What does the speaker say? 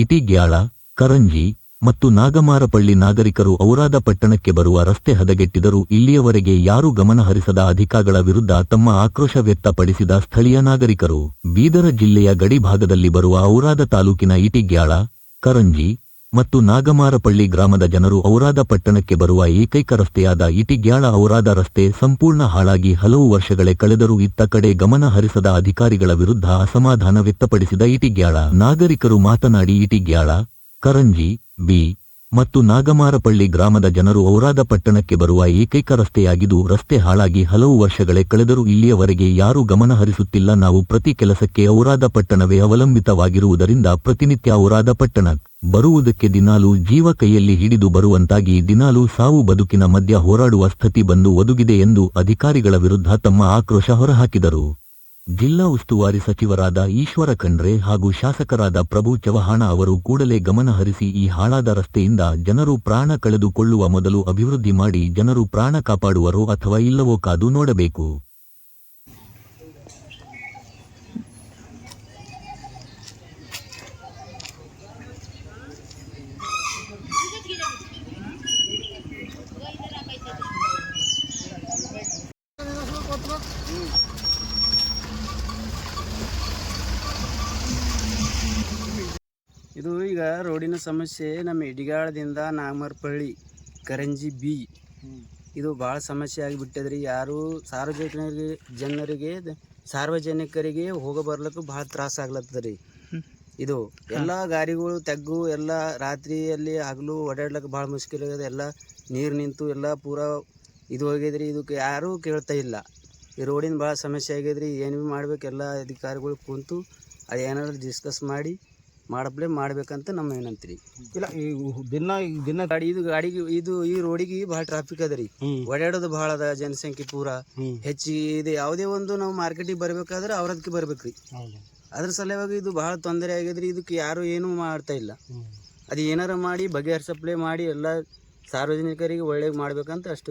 ಇಟಿಗ್ಯಾಳ ಕರಂಜಿ ಮತ್ತು ನಾಗಮಾರಪಳ್ಳಿ ನಾಗರಿಕರು ಔರಾದ ಪಟ್ಟಣಕ್ಕೆ ಬರುವ ರಸ್ತೆ ಹದಗೆಟ್ಟಿದರೂ ಇಲ್ಲಿಯವರೆಗೆ ಯಾರೂ ಗಮನ ಹರಿಸದ ಅಧಿಕಾರಿಗಳ ವಿರುದ್ಧ ತಮ್ಮ ಆಕ್ರೋಶ ವ್ಯಕ್ತಪಡಿಸಿದ ಸ್ಥಳೀಯ ನಾಗರಿಕರು ಬೀದರ ಜಿಲ್ಲೆಯ ಗಡಿಭಾಗದಲ್ಲಿ ಬರುವ ಔರಾದ ತಾಲೂಕಿನ ಇಟಿಗ್ಯಾಳ ಕರಂಜಿ ಮತ್ತು ನಾಗಮಾರಪಳ್ಳಿ ಗ್ರಾಮದ ಜನರು ಔರಾದ ಪಟ್ಟಣಕ್ಕೆ ಬರುವ ಏಕೈಕ ರಸ್ತೆಯಾದ ಇಟಿಗ್ಯಾಳ ಔರಾದ ರಸ್ತೆ ಸಂಪೂರ್ಣ ಹಾಳಾಗಿ ಹಲವು ವರ್ಷಗಳೇ ಕಳೆದರೂ ಇತ್ತ ಕಡೆ ಗಮನ ಹರಿಸದ ಅಧಿಕಾರಿಗಳ ವಿರುದ್ಧ ಅಸಮಾಧಾನ ವ್ಯಕ್ತಪಡಿಸಿದ ಇಟಿಗ್ಯಾಳ ನಾಗರಿಕರು ಮಾತನಾಡಿ ಇಟಿಗ್ಯಾಳ ಕರಂಜಿ, ಬಿ. ಮತ್ತು ನಾಗಮಾರಪಳ್ಳಿ ಗ್ರಾಮದ ಜನರು ಔರಾದ ಪಟ್ಟಣಕ್ಕೆ ಬರುವ ಏಕೈಕ ರಸ್ತೆಯಾಗಿದ್ದು, ರಸ್ತೆ ಹಾಳಾಗಿ ಹಲವು ವರ್ಷಗಳೇ ಕಳೆದರೂ ಇಲ್ಲಿಯವರೆಗೆ ಯಾರೂ ಗಮನ ಹರಿಸುತ್ತಿಲ್ಲ. ನಾವು ಪ್ರತಿ ಕೆಲಸಕ್ಕೆ ಔರಾದ ಪಟ್ಟಣವೇ ಅವಲಂಬಿತವಾಗಿರುವುದರಿಂದ ಪ್ರತಿನಿತ್ಯ ಔರಾದ ಪಟ್ಟಣ ಬರುವುದಕ್ಕೆ ದಿನಾಲೂ ಜೀವ ಕೈಯಲ್ಲಿ ಹಿಡಿದು ಬರುವಂತಾಗಿ ದಿನಾಲೂ ಸಾವು ಬದುಕಿನ ಮಧ್ಯ ಹೋರಾಡುವ ಸ್ಥಿತಿ ಬಂದು ಒದುಗಿದೆ ಎಂದು ಅಧಿಕಾರಿಗಳ ವಿರುದ್ಧ ತಮ್ಮ ಆಕ್ರೋಶ ಹೊರಹಾಕಿದರು. ಜಿಲ್ಲಾ ಉಸ್ತುವಾರಿ ಸಚಿವರಾದ ಈಶ್ವರ ಖಂಡ್ರೆ ಹಾಗೂ ಶಾಸಕರಾದ ಪ್ರಭು ಚವಹಾಣ ಅವರು ಕೂಡಲೇ ಗಮನಹರಿಸಿ ಈ ಹಾಳಾದ ರಸ್ತೆಯಿಂದ ಜನರು ಪ್ರಾಣ ಕಳೆದುಕೊಳ್ಳುವ ಮೊದಲು ಅಭಿವೃದ್ಧಿ ಮಾಡಿ ಜನರು ಪ್ರಾಣ ಕಾಪಾಡುವರೋ ಅಥವಾ ಇಲ್ಲವೋ ಕಾದು ನೋಡಬೇಕು. ಇದು ಈಗ ರೋಡಿನ ಸಮಸ್ಯೆ, ನಮ್ಮ ಇಡಿಗಾಳದಿಂದ ನಾಗಮರಪಳ್ಳಿ, ಕರಂಜಿ ಬಿ. ಇದು ಭಾಳ ಸಮಸ್ಯೆ ಆಗಿಬಿಟ್ಟದ್ರಿ. ಯಾರು ಸಾರ್ವಜನಿಕರಿಗೆ, ಜನರಿಗೆ, ಸಾರ್ವಜನಿಕರಿಗೆ ಹೋಗ ಬರ್ಲಿಕ್ಕೆ ಭಾಳ ತ್ರಾಸ ಆಗ್ಲತ್ತದ್ರಿ. ಇದು ಎಲ್ಲ ಗಾಡಿಗಳು ತೆಗ್ಗು, ಎಲ್ಲ ರಾತ್ರಿಯಲ್ಲಿ ಹಗಲು ಓಡಾಡ್ಲಿಕ್ಕೆ ಭಾಳ ಮುಷ್ಕಿಲ್ ಆಗ್ಯದ. ಎಲ್ಲ ನೀರು ನಿಂತು ಎಲ್ಲ ಪೂರ ಇದು ಹೋಗಿದ್ರಿ ಇದಕ್ಕೆ ಯಾರೂ ಕೇಳ್ತಾ ಇಲ್ಲ. ಈ ರೋಡಿನ ಭಾಳ ಸಮಸ್ಯೆ ಆಗಿದ್ರಿ ಏನು ಭೀ ಮಾಡ್ಬೇಕು ಎಲ್ಲ ಅಧಿಕಾರಿಗಳು ಕುಂತು ಅದು ಏನಾದ್ರು ಡಿಸ್ಕಸ್ ಮಾಡಿ ಮಾಡಪ್ಲೆ ಮಾಡ್ಬೇಕಂತ ನಮ್ಮ ವಿನಂತಿ ರೀ ಇಲ್ಲ ಈ ದಿನ ಈ ದಿನ ಗಾಡಿ ಇದು ಗಾಡಿಗೆ ಇದು ಈ ರೋಡಿಗೆ ಭಾಳ ಟ್ರಾಫಿಕ್ ಅದ ರೀ. ಓಡಾಡೋದು ಭಾಳ ಅದ ಜನಸಂಖ್ಯೆ ಪೂರ. ಹೆಚ್ಚಿ ಇದು ಯಾವುದೇ ಒಂದು ನಾವು ಮಾರ್ಕೆಟಿಗೆ ಬರ್ಬೇಕಾದ್ರೆ ಅವ್ರದಕ್ಕೆ ಬರ್ಬೇಕ್ರಿ. ಅದ್ರ ಸಲುವಾಗಿ ಇದು ಭಾಳ ತೊಂದರೆ ಆಗ್ಯದ್ರಿ ಇದಕ್ಕೆ ಯಾರು ಏನೂ ಮಾಡ್ತಾ ಇಲ್ಲ. ಅದು ಏನಾರ ಮಾಡಿ ಬಗೆಹರಿಸಪ್ಲೆ ಮಾಡಿ ಎಲ್ಲ ಸಾರ್ವಜನಿಕರಿಗೆ ಒಳ್ಳೇದು ಮಾಡ್ಬೇಕಂತ ಅಷ್ಟು